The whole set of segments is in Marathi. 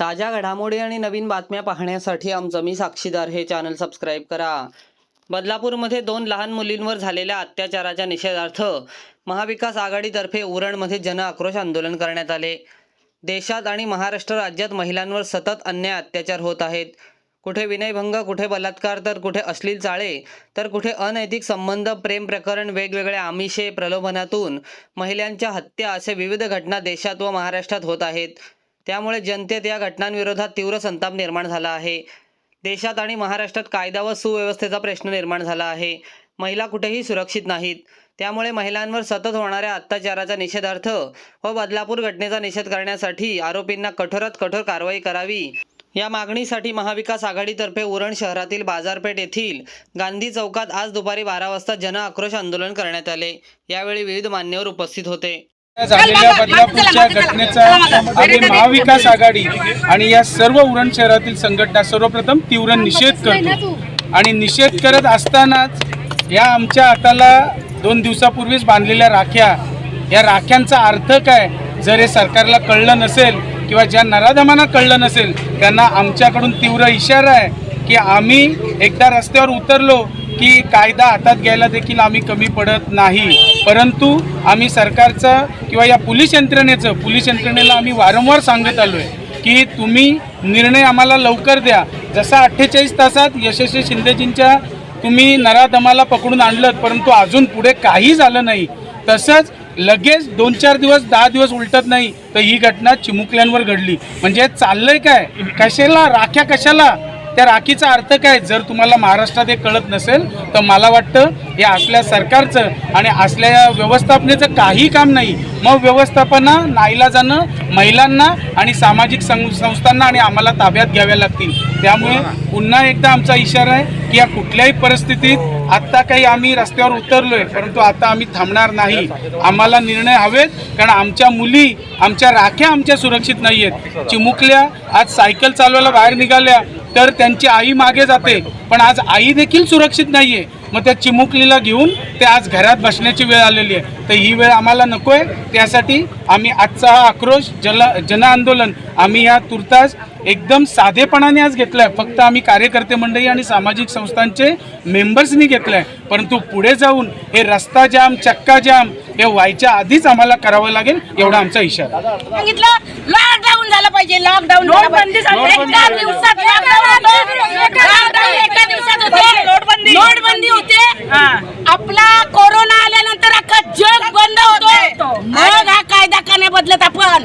ताज्या घडामोडी आणि नवीन बातम्या पाहण्यासाठी आमचं मी साक्षीदार हे चॅनल सबस्क्राईब करा. बदलापूरमध्ये दोन लहान मुलींवर झालेल्या अत्याचाराच्या निषेधार्थ महाविकास आघाडीतर्फे उरणमध्ये जन आक्रोश आंदोलन करण्यात आले. देशात आणि महाराष्ट्र राज्यात महिलांवर सतत अन्याय अत्याचार होत आहेत. कुठे विनयभंग कुठे बलात्कार तर कुठे अश्लील चाळे तर कुठे अनैतिक संबंध प्रेम प्रकरण वेगवेगळ्या आमिषे प्रलोभनातून महिलांच्या हत्या असे विविध घटना देशात व महाराष्ट्रात होत आहेत. त्यामुळे जनतेत या घटनांविरोधात तीव्र संताप निर्माण झाला आहे. देशात आणि महाराष्ट्रात कायदा व सुव्यवस्थेचा प्रश्न निर्माण झाला आहे. महिला कुठेही सुरक्षित नाहीत. त्यामुळे महिलांवर सतत होणाऱ्या अत्याचाराचा निषेधार्थ व बदलापूर घटनेचा निषेध करण्यासाठी आरोपींना कठोरात कठोर कारवाई करावी. या मागणीसाठी महाविकास आघाडीतर्फे उरण शहरातील बाजारपेठ येथील गांधी चौकात आज दुपारी बारा वाजता जन आक्रोश आंदोलन करण्यात आले. यावेळी विविध मान्यवर उपस्थित होते. झालेल्या बदलापूरच्या घटनेचा महाविकास आघाडी आणि या सर्व उरण शहरातील संघटना सर्वप्रथम तीव्र निषेध करतो. आणि निषेध करत असतानाच या आमच्या हाताला दोन दिवसापूर्वीच बांधलेल्या राख्या या राख्यांचा अर्थ काय? जर हे सरकारला कळलं नसेल किंवा ज्या नराधमांना कळलं नसेल त्यांना आमच्याकडून तीव्र इशारा आहे. की आम्ही एकदा रस्त्यावर उतरलो की कायदा हातात घ्यायला देखील आम्ही कमी पडत नाही. परंतु आम्ही सरकारचं किंवा या पोलीस यंत्रणेचं पोलीस यंत्रणेला आम्ही वारंवार सांगत आलो आहे की तुम्ही निर्णय आम्हाला लवकर द्या. जसा अठ्ठेचाळीस तासात यशस्वी शिंदेजींच्या तुम्ही नराधमाला पकडून आणलं परंतु अजून पुढे काही झालं नाही. तसंच लगेच दोन चार दिवस दहा दिवस उलटत नाही तर ही घटना चिमुकल्यांवर घडली. म्हणजे चाललंय काय? कशाला? राख्या कशाला? त्या राखीचा अर्थ काय? जर तुम्हाला महाराष्ट्रात हे कळत नसेल तर मला वाटतं हे असल्या सरकारचं आणि असल्या व्यवस्थापनेचं काही काम नाही. मग व्यवस्थापना नाईलाजानं महिलांना आणि सामाजिक संस्थांना आणि आम्हाला ताब्यात घ्याव्या लागतील. त्यामुळे पुन्हा एकदा आमचा इशारा आहे की या कुठल्याही परिस्थितीत आत्ता काही आम्ही रस्त्यावर उतरलोय परंतु आता आम्ही थांबणार नाही. आम्हाला निर्णय हवेत कारण आमच्या मुली आमच्या राख्या आमच्या सुरक्षित नाही आहेत चिमुकल्या आज सायकल चालवायला बाहेर निघाल्या तर त्यांची आई मागे जाते. पण आज आई देखील सुरक्षित नाही आहे मग त्या चिमुकलीला घेऊन ते आज घरात बसण्याची वेळ आलेली आहे. तर ही वेळ आम्हाला नको आहे त्यासाठी आम्ही आजचा हा आक्रोश जल जन आंदोलन आम्ही या तुर्तास एकदम साधेपणाने आज घेतलं आहे फक्त आम्ही कार्यकर्ते मंडळी आणि सामाजिक संस्थांचे मेंबर्सनी घेतलं आहे परंतु पुढे जाऊन हे रस्ता जाम चक्का जाम हे व्हायच्या आधीच आम्हाला करावं लागेल एवढा आमचा इशारा. लॉकडाऊन नोटबंदी एका दिवसात लॉकडाऊन होतं. लॉकडाऊन एका दिवसात होते. नोटबंदी. नोटबंदी. होते. आपला कोरोना आल्यानंतर अख्खा जग बंद होतो. मग हा कायदा का नाही बदलत आपण.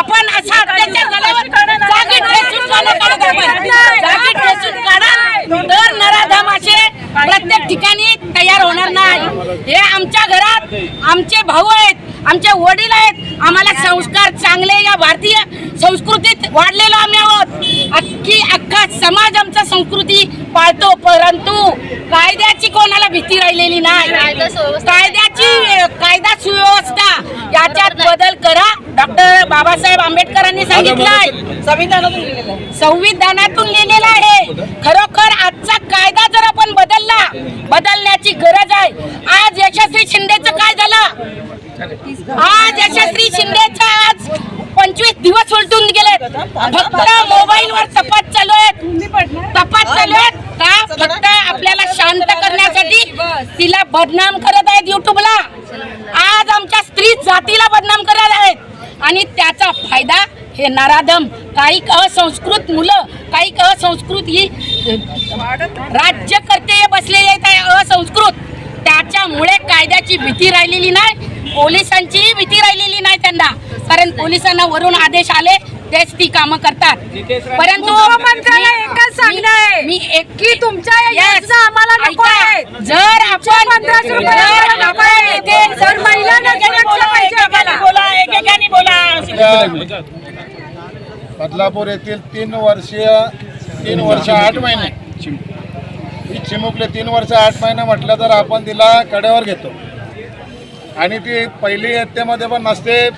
आपण असा अत्याचार झाल्यावर जागी ठेचून काढा काढत आपण जागी ठेचून काढा तर नराधमाचे प्रत्येक ठिकाणी तयार होणार नाही. हे आमच्या घरात आमचे भाऊ आहेत आमचे वडील आहेत. आम्हाला संस्कार चांगले या भारतीय संस्कृतीत वाढलेलो आम्ही आहोत. अख्खी अख्खा समाज आमचा संस्कृती पाळतो परंतु कायद्याची कोणाला भीती राहिलेली नाही. कायद्याची कायदा सुव्यवस्था. याच्यात बदल करा. डॉक्टर बाबासाहेब आंबेडकरांनी सांगितलंय संविधानातून संविधानातून लिहिलेलं आहे. खरोखर आजचा कायदा जर आपण बदलला बदलण्याची गरज आहे. आज यशस्वी शिंदेचं काय झालं? आज यशस्वी शिंदेचा आज पंचवीस दिवस उलटून गेलेत. फक्त मोबाईल वर तपास चालू आहेत. तपास चालू आहेत का? फक्त आपल्याला शांत करण्यासाठी तिला बदनाम करत आहेत युट्यूबला आज आमच्या स्त्री जातीला बदनाम करत आहेत. आणि त्याचा फायदा हे नराधम काही असंस्कृत मुलं काही असंस्कृत ही राज्यकर्ते बसलेले आहेत आहे असंस्कृत. त्याच्यामुळे कायद्याची भीती राहिलेली नाही पोलिसांचीही भीती राहिलेली नाही त्यांना. कारण पोलिसांना वरून आदेश आले तेच ती कामं करतात. परंतु आहे मी एक तुमच्या आम्हाला नको आहेत. जर आपण पंधराशे रुपये जर. बोला एकेकाने बोला बदलापूर येथील तीन वर्षीय तीन वर्ष आठ महिने. ही चिमुकले तीन वर्ष आठ महिने म्हटलं तर आपण तिला कड्यावर घेतो. आणि ती पहिली इयत्तेमध्ये पण नसते.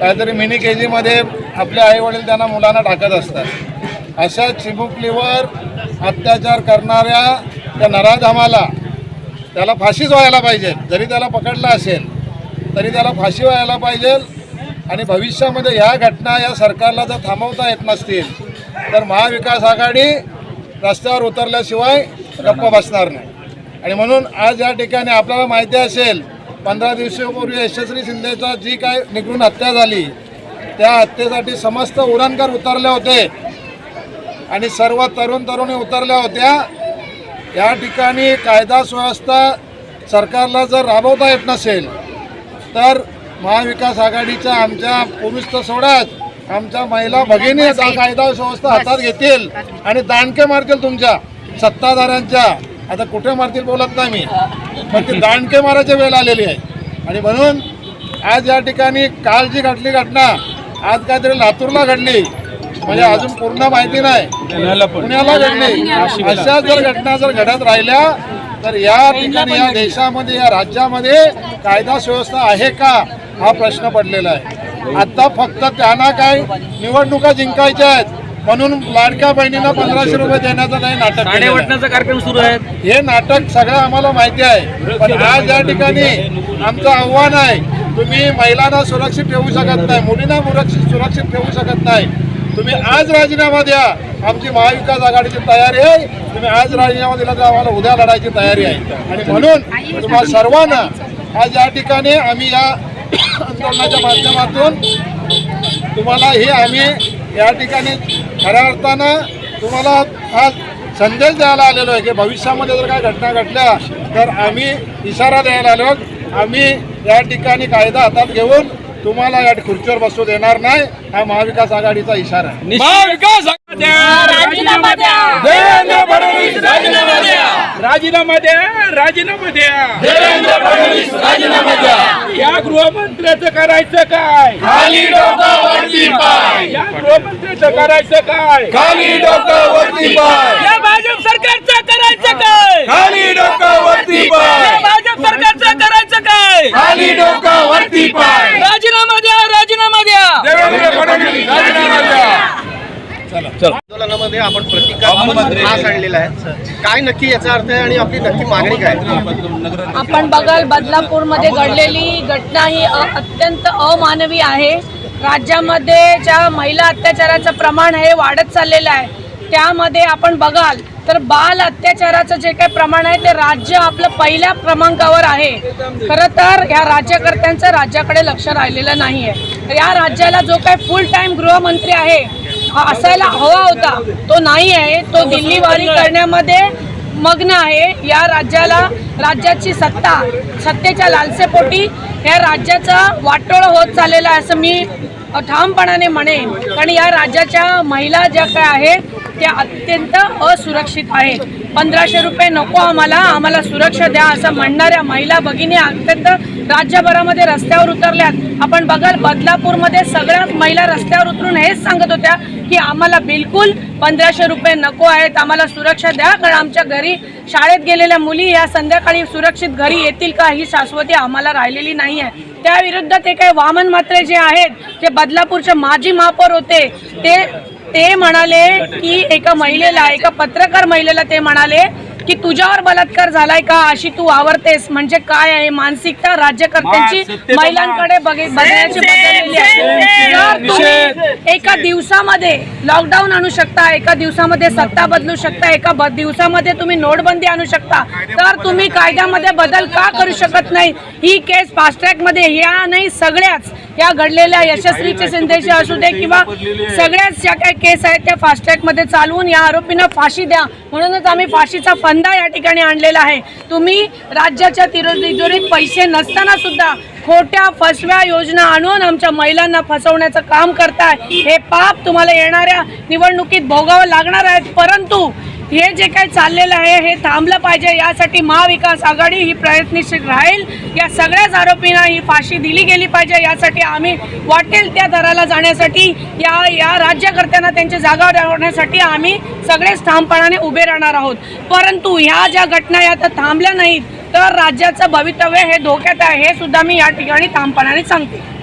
काहीतरी मिनी के जीमध्ये आपले आईवडील त्यांना मुलांना टाकत असतात. अशा चिमुकलीवर अत्याचार करणाऱ्या त्या नराधामाला त्याला फाशीच व्हायला पाहिजे. जरी त्याला पकडलं असेल तरी त्याला फाशी व्हायला पाहिजे. आणि भविष्यामध्ये ह्या घटना या सरकारला जर थांबवता येत नसतील तर महाविकास आघाडी रस्त्यावर उतरल्याशिवाय गप्प बसणार नाही. आणि म्हणून आज या ठिकाणी आपल्याला माहिती असेल पंधरा दिवसापूर्वी यशस्वी शिंदेचा जी काय निघून हत्या झाली त्या हत्येसाठी समस्त उरणकर उतरले होते. आणि सर्व तरुण तरुणी उतरल्या होत्या. या ठिकाणी कायदा सुव्यवस्था सरकारला जर राबवता येत नसेल तर महाविकास आघाडीच्या आमच्या पुरुष तर सोडाच आमच्या महिला भगिनी कायदा सुव्यवस्था हातात घेतील आणि दांडके मारतील तुमच्या सत्ताधाऱ्यांच्या. आता कुठे मारतील बोलत नाही मी पण ते दांडके मारायची वेळ आलेली आहे. आणि म्हणून आज या ठिकाणी काल जी घडली घटना आज काहीतरी लातूरला घडली. म्हणजे अजून पूर्ण माहिती नाही. पुण्याला पण. पुण्याला घडली अशा जर घटना जर घडत राहिल्या तर या ठिकाणी या देशामध्ये या राज्यामध्ये कायदा सुव्यवस्था आहे का हा प्रश्न पडलेला आहे. आता फक्त त्यांना काय निवडणुका जिंकायच्या आहेत म्हणून लाडक्या बहिणींना पंधराशे रुपये देण्याचं नाही नाटक आहे. कार्यक्रम सुरू आहेत हे नाटक सगळं आम्हाला माहिती आहे. पण आज या ठिकाणी आमचं आव्हान आहे तुम्ही महिलांना सुरक्षित ठेवू शकत नाही मुलींना सुरक्षित सुरक्षित ठेवू शकत नाही. तुम्ही आज राजीनामा द्या. आमची महाविकास आघाडीची तयारी आहे. तुम्ही आज राजीनामा दिला तर आम्हाला उद्या लढायची तयारी आहे. आणि म्हणून तुम्हाला सर्वांना आज या ठिकाणी आम्ही या आंदोलनाच्या माध्यमातून तुम्हाला हे आम्ही या ठिकाणी खऱ्या अर्थानं तुम्हाला हा संदेश द्यायला आलेलो आहे की भविष्यामध्ये जर काय घटना घडल्या तर आम्ही इशारा द्यायला आलो. आम्ही या ठिकाणी कायदा हातात घेऊन तुम्हाला या खुर्चीवर बसू देणार नाही. हा महाविकास आघाडीचा इशारा आहे. महाविकास आघाडी राजीनामा द्या. देवेंद्र फडणवीस राजीनामा द्या. राजीनामा द्या राजीनामा द्या. देवेंद्र फडणवीस राजीनामा द्या. या गृहमंत्र्याचं करायचं काय? खाली डोकं वरती पाय. या गृहमंत्र्याचं करायचं काय? खाली डोकं वरती पाय. या भाजप सरकारचं करायचं काय? खाली डोकं वरती या पाय. भाजप सरकारचं करायचं काय? खाली डोकं वरती पाय. राजीनामा द्या देवेंद्र फडणवीस राजीनामा द्या आंदोलनामध्ये आपण आणलेला आहे. काय नक्की याचा अर्थ आहे आणि आपली नक्की मागणी काय आपण बघाल बदलापूरमध्ये घडलेली घटना ही अत्यंत अमानवी आहे. राज्यामध्ये ज्या महिला अत्याचाराचं प्रमाण हे वाढत चाललेलं आहे. त्यामध्ये आपण बघाल तर बाल अत्याचाराचं जे काही प्रमाण आहे ते राज्य आपलं पहिल्या क्रमांकावर आहे. खरं तर या राज्यकर्त्यांचं राज्याकडे लक्ष राहिलेलं नाही आहे या राज्याला जो काही फुल टाईम गृहमंत्री आहे असायला हवा होता. तो नाही आहे. तो दिल्लीवारी करण्यामध्ये मग्न आहे. या राज्याला राज्याची सत्ता सत्तेच्या लालसेपोटी या राज्याचा वाटोळ होत चाललेला आहे असं मी ठामपणाने म्हणेन. कारण या राज्याच्या महिला ज्या काय आहेत त्या अत्यंत असुरक्षित आहेत. पंधराशे रुपये नको आम्हाला. आम्हाला सुरक्षा द्या असं म्हणणाऱ्या महिला भगिनी अत्यंत राज्यभरामध्ये रस्त्यावर उतरल्यात. आपण बघाल बदलापूरमध्ये सगळ्या महिला रस्त्यावर उतरून हेच सांगत होत्या की आम्हाला बिलकुल पंधराशे रुपये नको आहेत आम्हाला सुरक्षा द्या कारण आमच्या घरी शाळेत गेलेल्या मुली या संध्याकाळी सुरक्षित घरी येतील का ही शाश्वती आम्हाला राहिलेली नाही आहे त्याविरुद्ध ते काही वामन मात्रे जे आहेत जे बदलापूरचे माजी महापौर होते ते ते म्हणाले की एका महिलेला एका पत्रकार महिलेला ते म्हणाले की तुझ्यावर बलात्कार झालाय का अशी तू आवरतेस? म्हणजे काय आहे? मानसिकता राज्यकर्त्यांची महिलांकडे बघे- बघण्याची बदललेली एका दिवसामध्ये लॉकडाऊन आणू शकता एका दिवसामध्ये सत्ता बदलू शकता एका दिवसामध्ये तुम्ही नोटबंदी आणू शकता. तर तुम्ही कायद्यामध्ये बदल का करू शकत नाही? ही केस फास्ट ट्रॅकमध्ये या नाही सगळ्याच. या घडलेल्या यशस्वीचे शिंदेचे असू दे किंवा सगळ्याच ज्या काही केस आहेत त्या फास्ट ट्रॅकमध्ये चालवून या आरोपींना फाशी द्या. म्हणूनच आम्ही फाशीचा फंदा या ठिकाणी आणलेला आहे. तुम्ही राज्याच्या तिरो- तिजोरीत पैसे नसताना सुद्धा खोट्या फसव्या योजना आणून आमच्या महिलांना फसवण्याचं काम करताय. हे पाप तुम्हाला येणाऱ्या निवडणुकीत भोगावं लागणार आहेत. परंतु हे जे काही चाललेलं आहे हे थांबलं पाहिजे. यासाठी महाविकास आघाडी ही प्रयत्नशील राहील. या सगळ्याच आरोपींना ही फाशी दिली गेली पाहिजे. यासाठी आम्ही वाटेल त्या दराला जाण्यासाठी. या या राज्यकर्त्यांना त्यांच्या जागा राहण्यासाठी आम्ही सगळेच ठामपणाने उभे राहणार आहोत. परंतु ह्या ज्या घटना या आता थांबल्या नाहीत. तर राज्याचं भवितव्य हे धोक्यात आहे हे सुद्धा मी या ठिकाणी ठामपणाने सांगते.